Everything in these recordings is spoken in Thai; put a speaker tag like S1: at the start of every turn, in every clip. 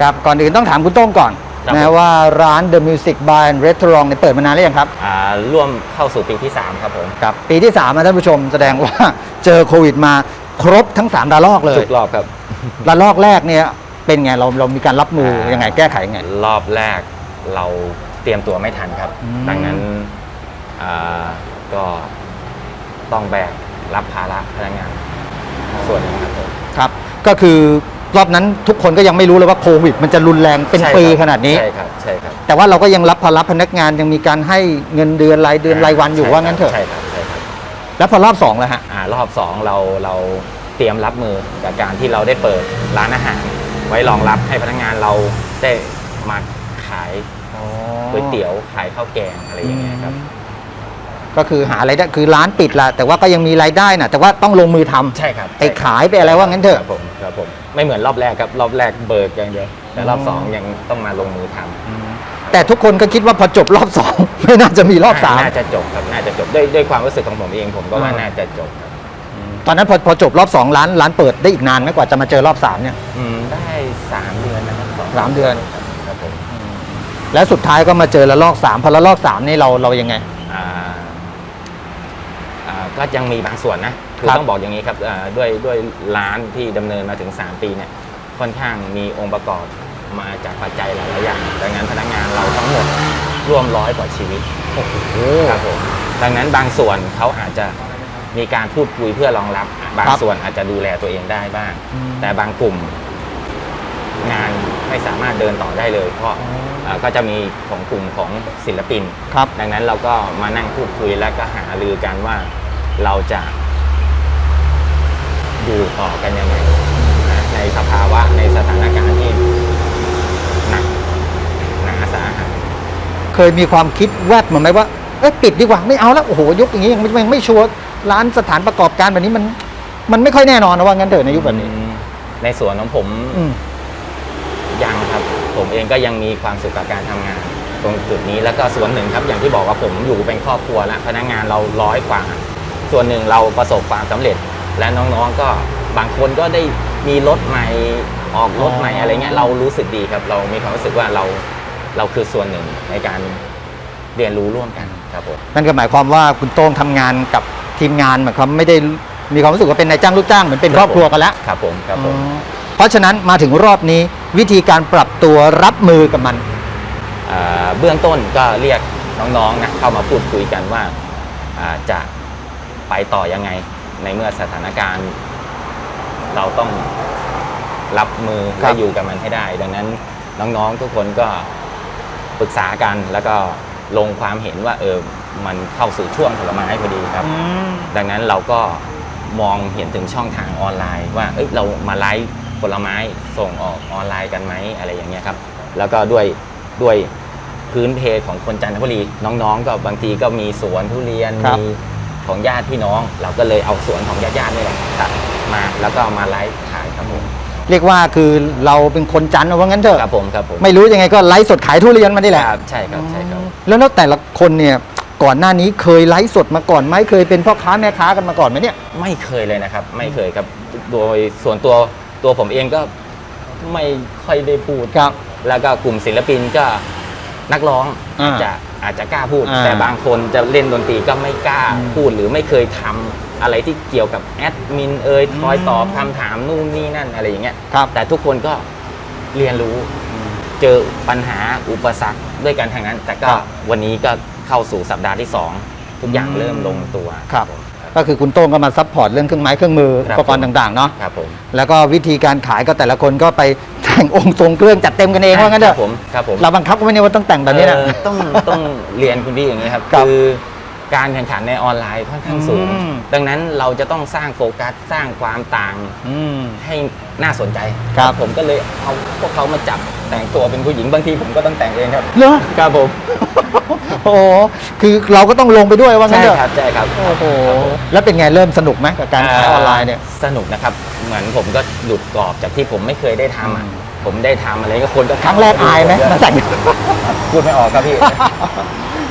S1: ครับก่อนอื่นต้องถามคุณโต้งก่อน
S2: ครับ
S1: นะว่าร้าน The Music Bar and Restaurant เนี่ยเปิดมานานหรือยังครับ
S2: อ่าร่วมเข้าสู่ปีที่ 3 ครับผม
S1: ครับ ปีที่3นะท่านผู้ชมแสดงว่า เจอโควิดมาครบทั้ง3ระลอกเลย
S2: ทุกรอบครับ
S1: ระลอกแรกเนี่ยเป็นไงเราเรามีการรับมือ
S2: อ่ายั
S1: ยังไงแก้ไขยังไง
S2: รอบแรกเราเตรียมตัวไม่ทันครับ
S1: อืม
S2: ดังนั้นอ่าก็ต้องแบกรับภาระพนักงานส่วนหนึงครับผม
S1: ครับ ก็คือ รอบนั้นทุกคนก็ยังไม่รู้เลยว่าโควิด มันจะรุนแรงเป็น
S2: ใช่
S1: ปี
S2: ครับ
S1: ขนาดนี้
S2: ใช่ครับใช่ครับ
S1: แต่ว่าเราก็ยังรับภาระพนักงานยังมีการให้เงินเดือนรายเดือนรายวันอยู่
S2: ใช่
S1: ว่างั้นเถอะ
S2: ใช่ครับใช่ครับ
S1: แล้วพอรอบสองแล้วฮะ
S2: อ่ารอบสองเราเราเตรียมรับมือกับการที่เราได้เปิดร้านอาหาร ไว้รองรับให้พนักงานเราได้มาขายก๋วยเตี๋ยวขายข้าวแกงอะไรอย่างเงี้ยครับ
S1: ก็คือหาอะไรายได้คือร้านปิดละแต่ว่าก็ยังมีรายได้นะแต่ว่าต้องลงมือทำ
S2: ใช่ครับ
S1: ไปขายไปอะไรว่างั้นเถอะ
S2: ครับผมครับผมไม่เหมือนรอบแรกครับรอบแรกเบิกอย่างเดียวแต่รอบสองยังต้องมาลงมือทำ
S1: แต่ทุกคนก็คิดว่าพอจบรอบสอง ไม่น่าจะมีรอบสาม
S2: น่าจะจบครับน่าจะจบด้วยด้วยความรู้สึกของผมเองผมก็ว่า
S1: อ่า
S2: น่าจะจบครับ
S1: ตอนนั้นพอพอจบรอบสองร้านร้านเปิดได้อีกนานไหมกว่าจะมาเจอรอบสามเนี่ย
S2: อืมได้สามเดือนนะครับสอง
S1: สามเดือน
S2: ครับผม
S1: แล้วสุดท้ายก็มาเจอละลอกสามพอละลอกสามนี่เราเรายังไง
S2: อ่าอ่า ก็ยังมีบางส่วนนะคือ
S1: ครับ
S2: ต้องบอกอย่างนี้ครับอ่าด้วยด้วยร้านที่ดำเนินมาถึง 3 ปีเนี่ยค่อนข้างมีองค์ประกอบมาจากปัจจัยหลายๆอย่างดังนั้นพนักงานเราทั้งหมดร่วมร้อยกว่าชีวิตครับผมดังนั้นบางส่วนเขาอาจจะมีการพูดคุยเพื่อรองรับ บาง
S1: ครับ
S2: ส่วนอาจจะดูแลตัวเองได้บ้าง
S1: อืม
S2: แต่บางกลุ่มงานไม่สามารถเดินต่อได้เลย เพราะอ่าก็จะมีของกลุ่มของศิลปิน
S1: ครับ
S2: ดังนั้นเราก็มานั่งพูดคุยแล้วก็หารือกันว่า เราจะอยู่ต่อกันยังไงนะในสภาวะในสถานการณ์ที่หนักหนาสาหัส
S1: เคยมีความคิดแวบมาไหมว่าเอ้ยปิดดีกว่าไม่เอาแล้วโอ้โหยุคอย่างนี้ยังไม่ยังไม่ชัวร์ร้านสถานประกอบการแบบนี้มัน มันไม่ค่อยแน่นอนนะว่างั้นเถอะในยุคแบบนี้
S2: ในส่วนของผม
S1: อืม
S2: ยังครับ ผมเองก็ยังมีความสุขกับการทำงาน ตรงจุดนี้แล้วก็ส่วนหนึ่งครับ อย่างที่บอกว่าผมอยู่เป็นครอบครัวแล้วพนักงานเราร้อยกว่า ส่วนหนึ่งเราประสบความสำเร็จ และน้องๆก็บางคนก็ได้มีรถใหม่ออกรถใหม่
S1: อ๋ออ
S2: อะไรเงี้ยเรารู้สึกดีครับ เรามีความรู้สึกว่าเราเราคือส่วนหนึ่งในการเรียนรู้ร่วมกันครับผม
S1: นั่นก็หมายความว่าคุณโต้งทำงานกับทีมงานหมายความไม่ได้มีความรู้สึกว่าเป็นนายจ้างลูกจ้างเหมือนเป็นครอบครัวกันแล้ว
S2: ครับผมครับผม
S1: อ๋อเพราะฉะนั้นมาถึงรอบนี้วิธีการปรับตัวรับมือกับมัน
S2: อ่าเบื้องต้นก็เรียกน้องๆนะเข้ามาพูดคุยกันว่าอ่าจะ ไปต่อยังไง ในเมื่อสถานการณ์ เราต้องรับมือ
S1: ครั
S2: และ
S1: บ
S2: อยู่กับมันให้ได้ ดังนั้นน้องๆทุกคนก็ปรึกษากันแล้วก็ลงความเห็นว่าเออมันเข้าสู่ช่วงผลไม้พอดีครับ ดังนั้นเราก็มองเห็นถึงช่องทางออนไลน์ ว่าเอ้ยเรามาไลฟ์ผลไม้ส่งออกออนไลน์กันไหมอะไรอย่างเงี้ยครับ แล้วก็ด้วยด้วยพื้นเพของคนจันทบุรีน้องๆ ก็บางทีก็มีสวนทุเรียน
S1: ครับ
S2: มี ของญาติพี่น้อง เราก็เลยเอาสวนของญาติๆนี่แหละตัดมาแล้วก็เอามาไลฟ์ขายครับผม
S1: เรียกว่าคือเราเป็นคนจันทร์ว่างั้นเถอะ
S2: ครับผมครับผม
S1: ไม่รู้ยังไงก็ไลฟ์สดขายทุเรียนมานี่แหละ
S2: ครับใช่ครับใช่ครับ
S1: แล้วแล้วแต่ละคนเนี่ยก่อนหน้านี้เคยไลฟ์สดมาก่อนไหมเคยเป็นพ่อค้าแม่ค้ากันมาก่อนไหมเนี่ย
S2: ไม่เคยเลยนะครับ ไม่เคยครับโดยส่วนตัวตัวผมเองก็ไม่ค่อยได้พูด
S1: ครับ
S2: แล้วก็กลุ่มศิลปินก็ นักร้อง
S1: อ่า
S2: อาจจะอาจจะกล้าพูด
S1: อ่า
S2: แต่บางคนจะเล่นดนตรีก็ไม่กล้า
S1: อืม
S2: พูดหรือไม่เคยทำอะไรที่เกี่ยวกับแอดมินเอ่ยคอย
S1: อืม
S2: ตอบคำถามนู่นนี่นั่นอะไรอย่างเงี้ย
S1: ครับ
S2: แต่ทุกคนก็เรียนรู้เจอปัญหาอุปสรรคด้วยกันทางนั้น แต่ก็
S1: ครับ
S2: วันนี้ก็เข้าสู่สัปดาห์ที่สองทุกอย่าง
S1: อืม
S2: เริ่มลงตัว
S1: ครับ
S2: ผม
S1: ก็คือคุณโต้งก็มาซัพพอร์ตเรื่องเครื่องไม้เครื่องมือ
S2: ครั
S1: อุ
S2: บ
S1: ปกรณ์ต่างๆเนาะ
S2: ครับผม
S1: แล้วก็วิธีการขายก็แต่ละคนก็ไป แต่งองค์ทรงเครื่องจัดเต็มกันเองว่างั้นเถ
S2: ค
S1: อะ
S2: รับผมครับผม
S1: เราบังคับก็ไม่ได้ว่าต้องแต่งแบบนี้นะ
S2: เอ่อต้องต้องเรียนคุณพี่อย่างนี้ครับ
S1: ครับ
S2: คือการแข่งขันในออนไลน์ค่อนข้างสูง
S1: อืม
S2: ดังนั้นเราจะต้องสร้างโฟกัสสร้างความต่าง
S1: อืม
S2: ให้น่าสนใจ
S1: ครับ
S2: ผมก็เลยเอาพวกเขามาจับแต่งตัวเป็นผู้หญิงบางทีผมก็ต้องแต่งเองครับ
S1: เหรอ
S2: ครับผม
S1: โอ้โหคือเราก็ต้องลงไปด้วยว่างั้
S2: ใช่
S1: นเถอะ
S2: ครับใช่ครับ
S1: โอ้โหแล้วเป็นไงเริ่มสนุกไหมกับการขายออนไลน์เนี่ย
S2: สนุกนะครับ เหมือนผมก็หลุดกรอบจากที่ผมไม่เคยได้ทำอะ
S1: อืม
S2: ผมได้ทำอะไรก็คนก็
S1: ครั้งแรกอายไหมมาแต่ง
S2: พูดไม่ออกครับพี่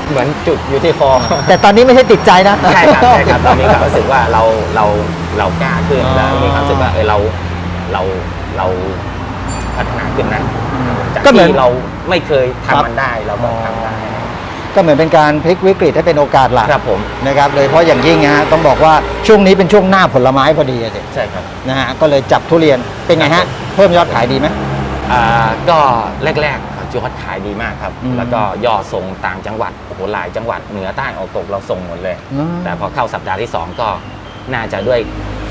S2: เหมือนจุดอยู่ที่คอ
S1: แต่ตอนนี้ไม่ใช่ติดใจนะ
S2: ใช่ครับใช่ครับเรามีความรู้สึกว่าเราเราเรากล้าขึ้น
S1: อ๋อ
S2: แล้วมีความรู้สึกว่าเออเราเราเราพัฒนาขึ้นนะจาก
S1: ก็เหมือน
S2: ที่เราไม่เคย
S1: ครับ
S2: ทำมันได้เราก็ทำได้
S1: ก็เหมือนเป็นการพลิกวิกฤตให้เป็นโอกาสหลัก
S2: ครับผม
S1: นะครับโดยเฉพาะอย่างยิ่งนะฮะต้องบอกว่าช่วงนี้เป็นช่วงหน้าผลไม้พอดีอะสิ
S2: ใช่ครับ
S1: นะฮะก็เลยจับทุเรียนเป็นไงฮะเพิ่มยอดขายดีไหม
S2: อ่าก็แรกๆยอดขายดีมากครับ
S1: อืม
S2: แล้วก็ยอดส่งต่างจังหวัดโอ้โหหลายจังหวัดเหนือใต้ออกตกเราส่งหมดเลย
S1: อืม
S2: แต่พอเข้าสัปดาห์ที่ 2 ก็น่าจะด้วย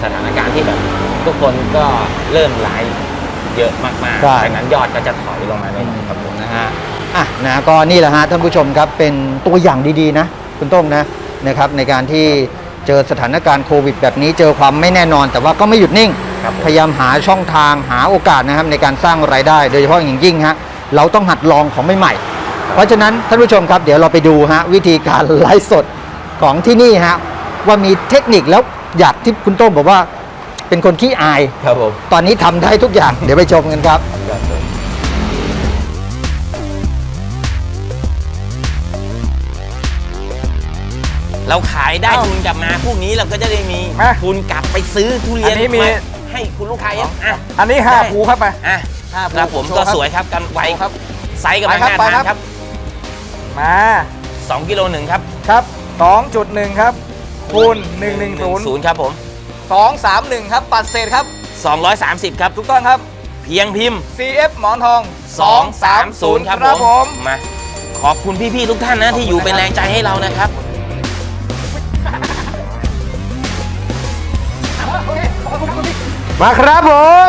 S2: สถานการณ์ที่แบบทุกคนก็เริ่มไลฟ์เยอะมาก
S1: ใช่
S2: ๆดังนั้นยอดก็จะถอยลงมาเลยครับผม
S1: นะฮะอะนะก็นี่แหละฮะท่านผู้ชมครับเป็นตัวอย่างดีๆนะคุณโต้งนะนะครับในการที่ เจอสถานการณ์โควิดแบบนี้เจอความไม่แน่นอน แต่ว่าก็ไม่หยุดนิ่ง
S2: ครับผม
S1: พยายามหาช่องทางหาโอกาสนะครับในการสร้างรายได้ โดยเฉพาะอย่างยิ่งฮะเราต้องหัดลองของใหม่ๆเพราะฉะนั้นท่านผู้ชมครับเดี๋ยวเราไปดูฮะวิธีการไลฟ์สดของที่นี่ฮะว่ามีเทคนิคแล้วอยากที่คุณโต้งบอกว่าเป็นคนขี้อาย
S2: ครับผม
S1: ตอนนี้ทำได้ทุกอย่าง เดี๋ยวไปชมกันครับ
S2: เราขายได้ทุนกลับมาพวกนี้เราก็จะได้มี
S3: มา
S2: ทุนกลับไปซื้อทุเรียน
S3: อันนี้มีา
S2: ให้คุณลูกค้าเองอะ
S3: อันนี้ห้า
S2: ได้
S3: ภูครับไป
S2: อะ
S3: ห้าภู
S2: ครับผม
S3: โชว์
S2: ก็
S3: ครับ
S2: สวยครับกันไว
S3: โชว์ครับ
S2: ไซส์กำลัง
S3: ไปครับ
S2: น่าทาน
S3: ไปครับ
S2: ครับ
S3: มา
S2: 2กิโลหนึ่งครับ
S3: ครับ2.1 ครับคูณ110
S2: ศูนย์ครับผม
S3: 231 ครับปัดเศษครับ
S2: 230 ครับ
S3: ถูกต้องครับ
S2: เพียงพิมพ์
S3: CF หมอนทอง
S2: 230 ครับ
S3: ครับ
S2: ผ
S3: ผมม
S2: มา ขอบคุณพี่ ๆ ทุกท่านนะ ที่อยู่เป็นแรงใจให้เรานะครับ
S3: มาครับผม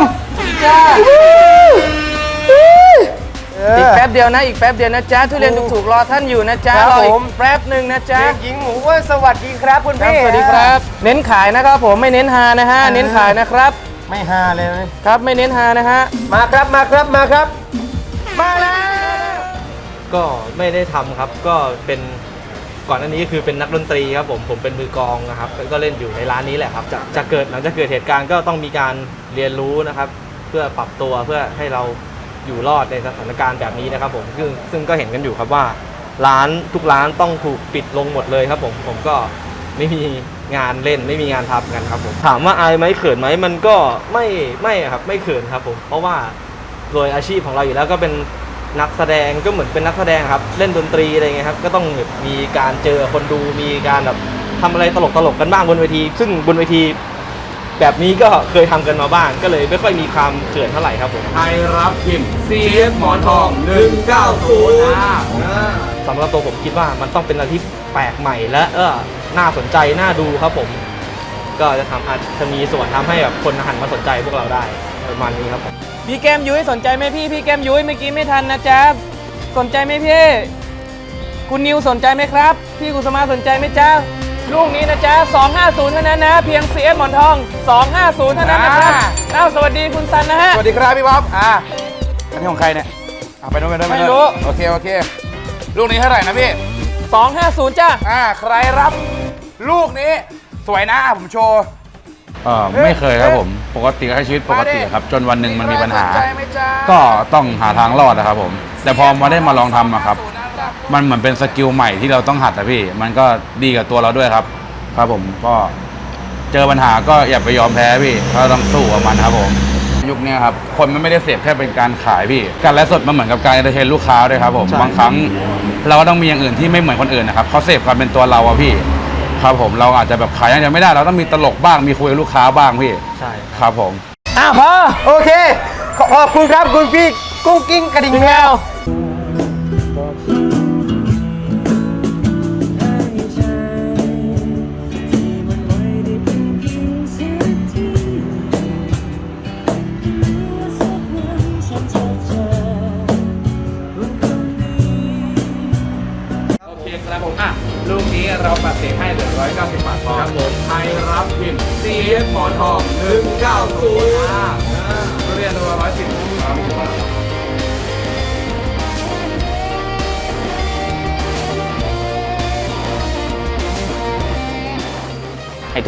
S3: อีกแป๊บเดียวนะ อีกแป๊บเดียวนะจ๊ะทุเรียนถูกๆรอท่านอยู่นะจ๊ะ
S4: ครับ
S3: รออี
S4: ผ
S3: ก
S4: ม
S3: แป๊บหนึ่งนะจ๊ะ
S4: เด็กหญิงหมูว่าสวัสดีครับคุณ
S3: ครับ
S4: พี่
S3: สวัสดีครับ เน้นขายนะครับผมไม่เน้นฮานะฮะเน้นขายนะครับ
S4: ไม่ฮาเลย
S3: ครับไม่เน้นฮานะฮะ
S4: มาครับมาครับมาครับ มาแล้ว
S5: ก็ไม่ได้ทำครับ ก็เป็น ก่อนหน้านี้คือเป็นนักดนตรีครับผมผมเป็นมือกลองนะครับก็เล่นอยู่ในร้านนี้แหละครับจะจะเกิดหลังจากเกิดเหตุการณ์ก็ต้องมีการเรียนรู้นะครับ เพื่อปรับตัวเพื่อให้เราอยู่รอดในสถานการณ์แบบนี้นะครับผมซึ่งซึ่งก็เห็นกันอยู่ครับว่าร้านทุกร้านต้องถูกปิดลงหมดเลยครับผมผมก็ไม่มีงานเล่นไม่มีงานทำกันครับผมถามว่าอายไหมเขินไหมมันก็ไม่ไม่ครับไม่เขินครับผมเพราะว่าโดยอาชีพของเราอยู่แล้วก็เป็น นักแสดงก็เหมือนเป็นนักแสดงครับ เล่นดนตรีอะไรเงี้ยครับก็ต้องแบบมีการเจอคนดูมีการแบบทำอะไรตลกๆกันบ้างบนเวที ซึ่งบนเวที แบบนี้ก็เคยทำกันมาบ้าง ก็เลยไม่ค่อยมีความเขินเท่าไหร่ครับผม
S4: ไทยรับพิมพ์ CF หมอนทอง 190อ่า
S5: สำหรับตัวผมคิดว่ามันต้องเป็นอะไรที่แปลกใหม่และเออน่าสนใจน่าดูครับผม ก็จะทำอาจจะมีส่วนทำให้แบบคนหันมาสนใจพวกเราได้ประมาณนี้ครับผม
S3: พี่แก้มยุ้ยสนใจไหมพี่พี่แก้มยุ้ยเมื่อกี้ไม่ทันนะจ๊ะสนใจไหมพี่คุณนิวสนใจไหมครับ พี่กุสมาสนใจไหมจ๊ะลูกนี้นะจ๊ะ250 เท่านั้นนะ เพียง CF หมอนทอง 250 เท่านั้นนะครับ
S4: อ่า
S3: เอ้าสวัสดีคุณซันนะฮะ
S4: สวัสดีครับพี่บ๊อบอ่าอันนี้ของใครเนี่ยอ่าไปโน่นไปโน่นป
S3: ไม่
S4: โน่น
S3: รู้
S4: โอเคโอเค ลูกนี้เท่าไหร่นะพี่
S3: 250 จ้ะ
S4: อ่าใครรับ ลูกนี้สวยนะผมโชว์
S6: เออไม่เคยครับผม ปกติก็ใช้ชีวิตปกติครับ จนวันหนึ่งมันมีปัญหา
S4: ใครสนใจไหมจ๊ะ
S6: ก็ต้องหาทางรอดนะครับผม แต่พอมาได้มาลองทำอะครับ มันเหมือนเป็นสกิลใหม่ที่เราต้องหัดอะพี่ มันก็ดีกับตัวเราด้วยครับ ครับผมก็เจอปัญหาก็อย่าไปยอมแพ้พี่ก็ต้องสู้กับมันครับผม ยุคเนี้ยครับคนมันไม่ได้เสพแค่เป็นการขายพี่ การไลฟ์สดมันเหมือนกับการเอนเตอร์เทนลูกค้าด้วยครับผม
S5: ใช่
S6: บางครั้งเราก็ต้องมีอย่างอื่นที่ไม่เหมือนคนอื่นนะครับเขาเสพความเป็นตัวเราอะพี่ ครับผมเราอาจจะแบบขายอย่างเดียวไม่ได้เราต้องมีตลกบ้างมีคุยกับลูกค้าบ้างพี่
S5: ใช่
S6: ครับผม
S3: อะพอ
S4: โอเค ขอขอบคุณครับคุณพี่กุ้งกิ้งกระดิ่งแมว
S5: ทอง190อ่าเ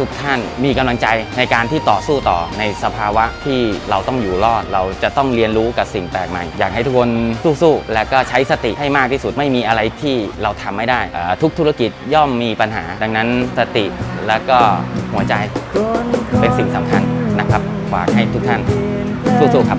S5: ทุ
S2: กท่านมีกำลังใจในการที่ต่อสู้ต่อในสภาวะที่เราต้องอยู่รอด เราจะต้องเรียนรู้กับสิ่งแปลกใหม่ อยากให้ทุกคนสู้ๆและก็ใช้สติให้มากที่สุดไม่มีอะไรที่เราทำไม่ได้ทุกธุรกิจย่อมมีปัญหา ดังนั้นสติและก็หัวใจเป็นสิ่งสำคัญนะครับฝากให้ทุกท่านสู้ๆครับ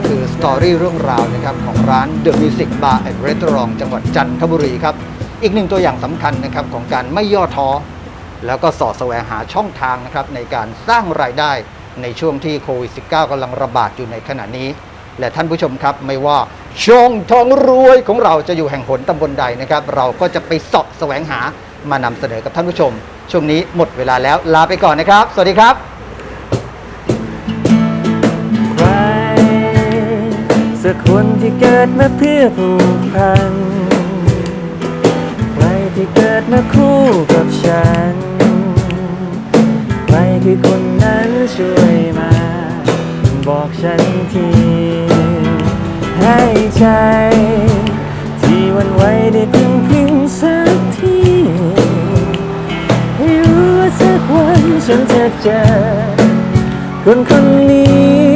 S4: ก็คือ
S1: สตอรี่เรื่องราวนะครับของร้าน The Music Bar and Restaurant จังหวัดจันทบุรีครับ อีกหนึ่งตัวอย่างสำคัญนะครับของการไม่ย่อท้อ แล้วก็สอดแสวงหาช่องทางนะครับในการสร้างรายได้ในช่วงที่โควิด -19 กำลังระบาดอยู่ในขณะนี้ และท่านผู้ชมครับไม่ว่าช่องทองรวยของเราจะอยู่แห่งหนตำบลใดนะครับ เราก็จะไปสาะแสวงหามานำเสนอกับท่านผู้ชม ช่วงนี้หมดเวลาแล้วลาไปก่อนนะครับ สวัสดีครับ
S4: สักคนที่เกิดมาเพื่อผูกพัน ใครที่เกิดมาคู่กับฉัน ใครคือคนนั้นช่วยมา บอกฉันที ให้ใจ ที่วันไหวได้พึ่งพิงสักทีให้รู้ว่าสักวันฉันจะเจอคนคนนี้